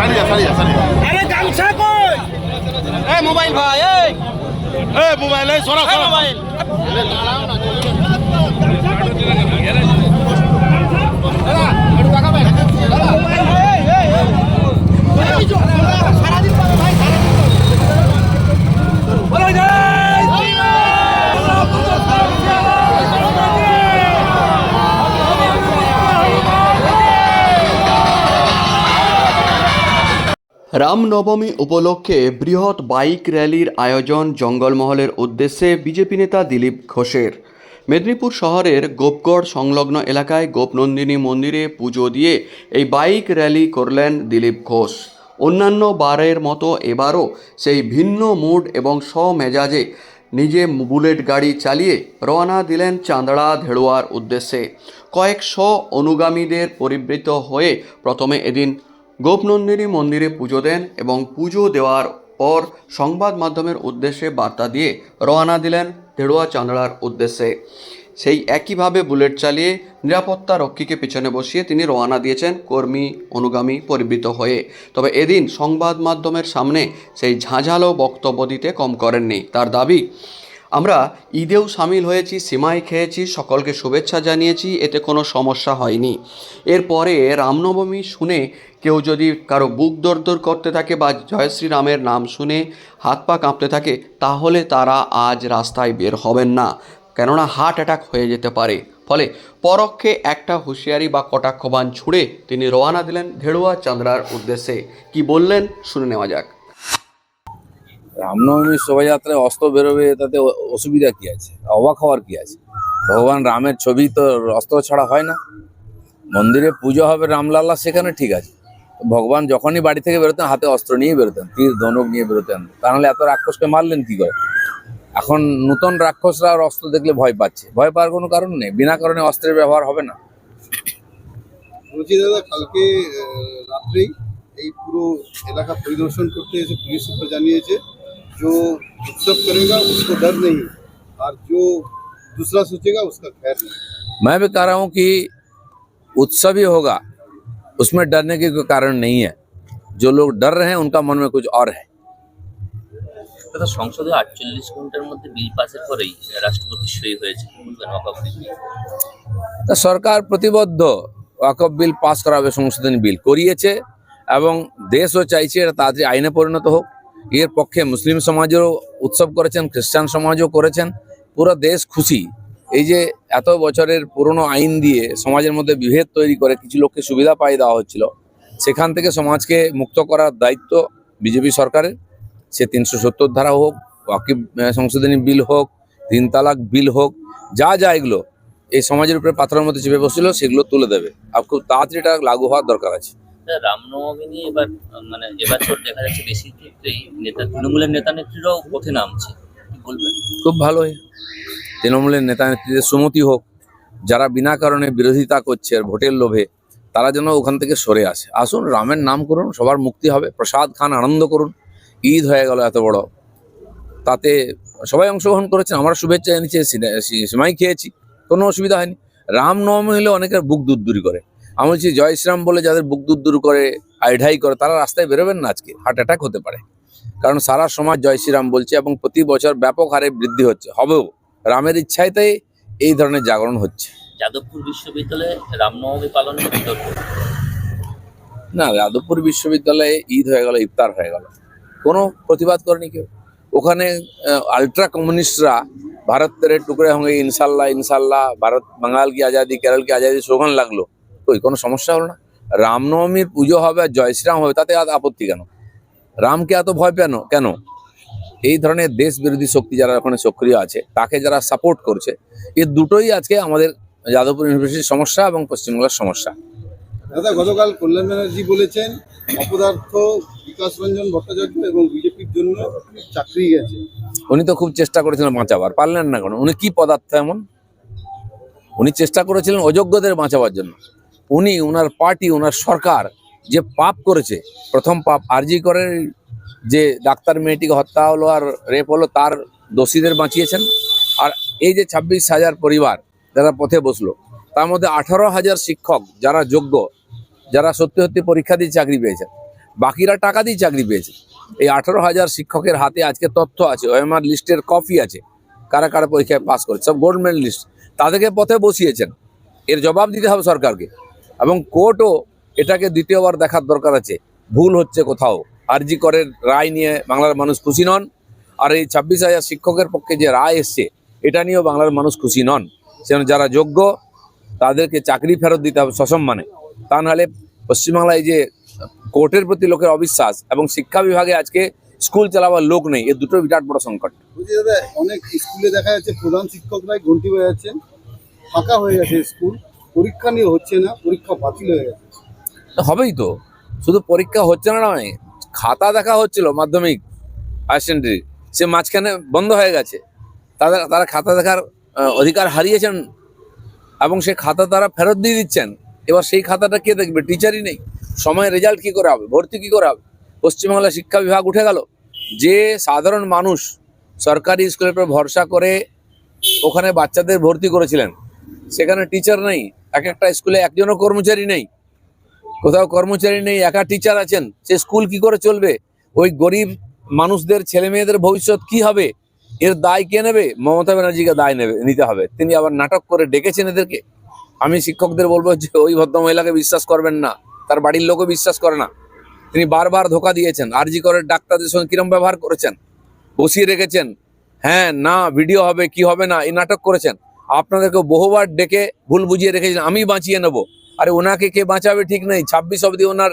আরে গামছা কই? এ মোবাইল ভাই এই এ মোবাইল এই সরা সরা। মোবাইল রামনবমী উপলক্ষে বৃহৎ বাইক র্যালির আয়োজন জঙ্গলমহলের উদ্দেশ্যে বিজেপি নেতা দিলীপ ঘোষের। মেদিনীপুর শহরের গোপগড় সংলগ্ন এলাকায় গোপনন্দিনী মন্দিরে পুজো দিয়ে এই বাইক র্যালি করলেন দিলীপ ঘোষ। অন্যান্য বারের মতো এবারও সেই ভিন্ন মুড এবং স্বমেজাজে নিজে বুলেট গাড়ি চালিয়ে রওনা দিলেন চাঁদড়া ধেড়ুয়ার উদ্দেশ্যে। কয়েকশো অনুগামীদের পরিবৃত হয়ে প্রথমে এদিন গোপনন্দিনী মন্দিরে পুজো দেন এবং পুজো দেওয়ার পর সংবাদ মাধ্যমের উদ্দেশ্যে বার্তা দিয়ে রওনা দিলেন ধেড়ুয়া চাঁদড়ার উদ্দেশ্যে। সেই একইভাবে বুলেট চালিয়ে নিরাপত্তা রক্ষীকে পেছনে বসিয়ে তিনি রওনা দিয়েছেন কর্মী অনুগামী পরিবৃত হয়ে। তবে এদিন সংবাদ মাধ্যমের সামনে সেই ঝাঁঝালো বক্তব্য দিতে কম করেননি। তার দাবি আমরা ঈদেও সামিল হয়েছি, সিমাই খেয়েছি, সকলকে শুভেচ্ছা জানিয়েছি, এতে কোনো সমস্যা হয়নি। এরপরে রামনবমী শুনে কেউ যদি কারও বুক দরদর করতে থাকে বা জয় শ্রীরামের নাম শুনে হাত পা কাঁপতে থাকে, তাহলে তারা আজ রাস্তায় বের হবেন না। কেননা হার্ট অ্যাটাক হয়ে যেতে পারে। ফলে পরোক্ষে একটা হুঁশিয়ারি বা কটাক্ষবান ছুঁড়ে তিনি রওনা দিলেন ধেড়ুয়া চান্দ্রার উদ্দেশ্যে। কি বললেন, শুনে নেওয়া যাক। রামনবমীর শোভাযাত্রায় অস্ত্র বেরোবে তাতে অসুবিধা কি আছে? অবাক হওয়ার কি আছে? ভগবান রামের ছবি তো অস্ত্র ছাড়া হয় না। মন্দিরে পুজো হবে রামলাল্লা সেখানে ঠিক আছে। ভগবান যখনই বাড়ি থেকে বেরোতেন, হাতে অস্ত্র নিয়ে বেরোতেন, তীর, ধনুক নিয়ে বেরোতেন। তাহলে এত রাক্ষসকে মারলেন কি করে? এখন নূতন রাক্ষসরা আর অস্ত্র দেখলে ভয় পাচ্ছে। ভয় পাওয়ার কোনো কারণ নেই, বিনা কারণে অস্ত্রের ব্যবহার হবে না। বলছি দাদা, কালকে রাত্রেই এই পুরো এলাকা পরিদর্শন করতে এসে পুলিশ সুপার জানিয়েছে जो उत्सव करेगा उसको डर नहीं और जो दूसरा सोचेगा उसका खैर नहीं मैं भी कह रहा हूँ कि उत्सव ही होगा उसमें डरने की कोई कारण नहीं है जो लोग डर रहे हैं उनका मन में कुछ और है তথা সংসদে আটচল্লিশ ঘন্টার মধ্যে বিল পাসের পরেই রাষ্ট্রপতি সই হয়েছে কি বলবেন ওয়াকফ বিল নিয়ে? তা সরকার প্রতিবদ্ধ ওয়াকফ বিল পাস করাবে সংশোধনী বিল করিয়েছে এবং দেশও চাইছে এটা তাড়াতাড়ি আইনে পরিণত হোক এর পক্ষে মুসলিম সমাজেরও উৎসব করেছেন, খ্রিস্টান সমাজও করেছেন। পুরো দেশ খুশি। এই যে এত বছরের পুরনো আইন দিয়ে সমাজের মধ্যে বিভেদ তৈরি করে কিছু লোককে সুবিধা পাই দেওয়া হচ্ছিল, সেখান থেকে সমাজকে মুক্ত করার দায়িত্ব বিজেপি সরকারের। সে তিনশো সত্তর ধারা হোক ওয়াকিব সংশোধনী বিল হোক তিন তালাক বিল হোক, যা যা এগুলো, এই সমাজের উপরে পাথরের মধ্যে চেপে বসছিল, সেগুলো তুলে দেবে। আর খুব তাড়াতাড়ি এটা লাগু হওয়ার দরকার আছে। রামনবমী নিয়ে এবার মানে এবছর দেখা যাচ্ছে বেশি ক্ষেত্রেই নেতা, তৃণমূলের নেতা নেত্রীরাও পথে নামছে। বলবেন? খুব ভালোই। তৃণমূলের নেতা নেত্রীদের সুমতি হোক, যারা বিনা কারণে বিরোধিতা করছে আর ভোটের লোভে, তারা যেন ওখান থেকে সরে আসে। আসুন, রামের নাম করুন, সবার মুক্তি হবে। প্রসাদ খান, আনন্দ করুন। ঈদ হয়ে গেল এত বড়। তাতে সবাই অংশগ্রহণ করেছেন। আমরা শুভেচ্ছা সি- সিমাই খেয়েছি। কোনো অসুবিধা হয়নি। রামনবমী হলে অনেকের বুক দুরদুরি করে। আমি বলছি জয় শ্রীরাম বলে যাদের বুক দুরদুর করে আইঢাই করে তারা রাস্তায় বেরোবেন না আজকে? হার্ট অ্যাটাক হতে পারে। কারণ সারা সমাজ জয় শ্রীরাম বলছে এবং প্রতি বছর ব্যাপক হারে বৃদ্ধি হচ্ছে। হবেও। রামের ইচ্ছাইতেই এই ধরনের জাগরণ হচ্ছে। যাদবপুর বিশ্ববিদ্যালয়ে রামনবমী পালন না যাদবপুর বিশ্ববিদ্যালয়ে ঈদ হয়ে গেল ইফতার হয়ে গেল। কোনো প্রতিবাদ করেনি কেউ। ওখানে আল্ট্রা কমিউনিস্টরা ভারতের টুকরে হোঁগে ইনশাল্লাহ ইনশাল্লাহ ভারত বাঙাল কি আজাদি কেরল কি আজাদি স্লোগান লাগল। ওই কোনো সমস্যা হলো না। রামনবমীর পুজো হবে আর জয় শ্রীরাম হবে তাতে আপত্তি কেন? রামকে এত ভয় পেন কেন? এই ধরনের দেশ বিরোধী শক্তি যারা ওখানে সক্রিয় আছে তাকে যারা সাপোর্ট করছে এই দুটোই আজকে আমাদের যাদবপুর ইউনিভার্সিটির সমস্যা এবং পশ্চিমবাংলার সমস্যা। দাদা গতকাল কল্যাণ ব্যানার্জি বলেছেন অপদার্থ বিকাশ রঞ্জন ভট্টাচার্য এবং বিজেপির জন্য চাকরি গেছে। উনি তো খুব চেষ্টা করেছিলেন বাঁচাবার পারলেন না কেন? উনি কি পদার্থ এমন? উনি চেষ্টা করেছিলেন অযোগ্যদের বাঁচাবার জন্য। উনি ওনার পার্টি ওনার সরকার যে পাপ করেছে, প্রথম পাপ আরজি করে যে ডাক্তার মেয়েটিকে হত্যা হলো আর রেপ হলো, তার দোষীদের বাঁচিয়েছেন। আর এই যে ছাব্বিশ হাজার পরিবার যারা পথে বসল, তার মধ্যে আঠারো হাজার শিক্ষক যারা যোগ্য, যারা সত্যি সত্যি পরীক্ষা দিয়ে চাকরি পেয়েছেন বাকিরা টাকা দিয়ে চাকরি পেয়েছে। এই আঠারো হাজার শিক্ষকের হাতে আজকে তথ্য আছে, ওএমআর লিস্টের কপি আছে, কারা কারা পরীক্ষায় পাস করেছে, সব গোল্ড লিস্ট তাদেরকে পথে বসিয়েছেন। এর জবাব দিতে হবে সরকারকে। এবং কোর্টও এটাকে দ্বিতীয়বার দেখার দরকার আছে। ভুল হচ্ছে কোথাও। আরজি করের রায় নিয়ে বাংলার মানুষ খুশি নন। আর এই ছাব্বিশ হাজার শিক্ষকের পক্ষে যে রায় এসছে, এটা নিয়েও বাংলার মানুষ খুশি নন। সেজন্য যারা যোগ্য, তাদেরকে চাকরি ফেরত দিতে হবে সসম্মানে। তা নাহলে পশ্চিমবাংলায় যে কোর্টের প্রতি লোকের অবিশ্বাস এবং শিক্ষা বিভাগে আজকে স্কুল চালাবার লোক নেই, এ দুটো বিরাট বড় সংকট। অনেক স্কুলে দেখা যাচ্ছে প্রধান শিক্ষকরাই ঘন্টি বাজাচ্ছেন ফাঁকা হয়ে গেছে স্কুল। পরীক্ষা নিয়ে হচ্ছে না, পরীক্ষা বাতিল হয়ে গেছে। হবেই তো। শুধু পরীক্ষা হচ্ছে না নয়, খাতা দেখা হচ্ছিল মাধ্যমিক হায়ার সেকেন্ডারি সে মাঝখানে বন্ধ হয়ে গেছে। তাদের তারা খাতা দেখার অধিকার হারিয়েছেন এবং সে খাতা তারা ফেরত দিয়ে দিচ্ছেন। এবার সেই খাতাটা কে দেখবে? টিচারই নেই। সময় রেজাল্ট কি করে হবে? ভর্তি কি করে হবে? পশ্চিমবাংলা শিক্ষা বিভাগ উঠে গেল। যে সাধারণ মানুষ সরকারি স্কুলের উপর ভরসা করে ওখানে বাচ্চাদের ভর্তি করেছিলেন সেখানে টিচার নেই, এক একটা স্কুলে একজনও কর্মচারী নেই, কোথাও কর্মচারী নেই, একা টিচার আছেন, সে স্কুল কি করে চলবে? ওই গরিব মানুষদের, ছেলে মেয়েদের ভবিষ্যৎ কি হবে? এর দায় কে নেবে? মমতা ব্যানার্জিকে দায় নেবে, নিতে হবে। তিনি আবার নাটক করে ডেকেছেন এদেরকে। আমি শিক্ষকদের বলব যে, ওই ভদ্রমহিলাকে বিশ্বাস করবেন না, তার বাড়ির লোকও বিশ্বাস করে না। তিনি বারবার ধোকা দিয়েছেন, আরজি করে ডাক্তারদের সঙ্গে কিরম ব্যবহার করেছেন? বসিয়ে রেখেছেন হ্যাঁ না ভিডিও হবে, কি হবে না, এই নাটক করেছেন। আপনাদেরকে বহুবার ডেকে ভুল বুঝিয়ে রেখেছিলেন আমি বাঁচিয়ে নেব। আরে ওনাকে কে বাঁচাবে ঠিক নেই, ছাব্বিশ অবধি ওনার,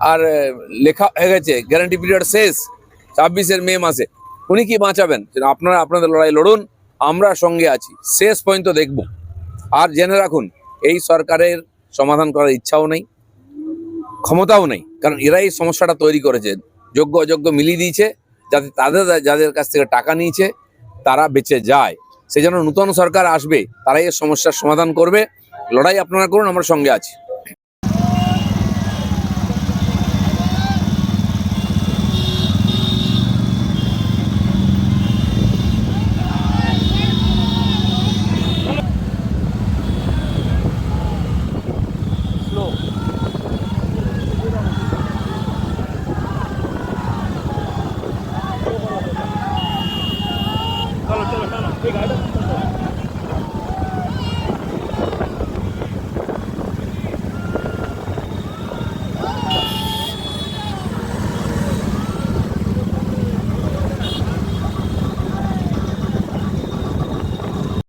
আর লেখা হয়ে গেছে গ্যারান্টি পিরিয়ড শেষ, ছাব্বিশের মে মাসে। উনি কি বাঁচাবেন? আপনারা, আপনাদের লড়াই লড়ুন, আমরা সঙ্গে আছি, শেষ পর্যন্ত দেখব। আর জেনে রাখুন, এই সরকারের সমাধান করার ইচ্ছাও নেই, ক্ষমতাও নেই, কারণ এরাই এই সমস্যাটা তৈরি করেছে। যোগ্য অযোগ্য মিলিয়ে দিয়েছে, যাতে তাদের, যাদের কাছ থেকে টাকা নিয়েছে, তারা বেঁচে যায়। সেই জন্য নূতন সরকার আসবে, তারাই এর সমস্যার সমাধান করবে। লড়াই আপনারা করুন, আমার সঙ্গে আছি।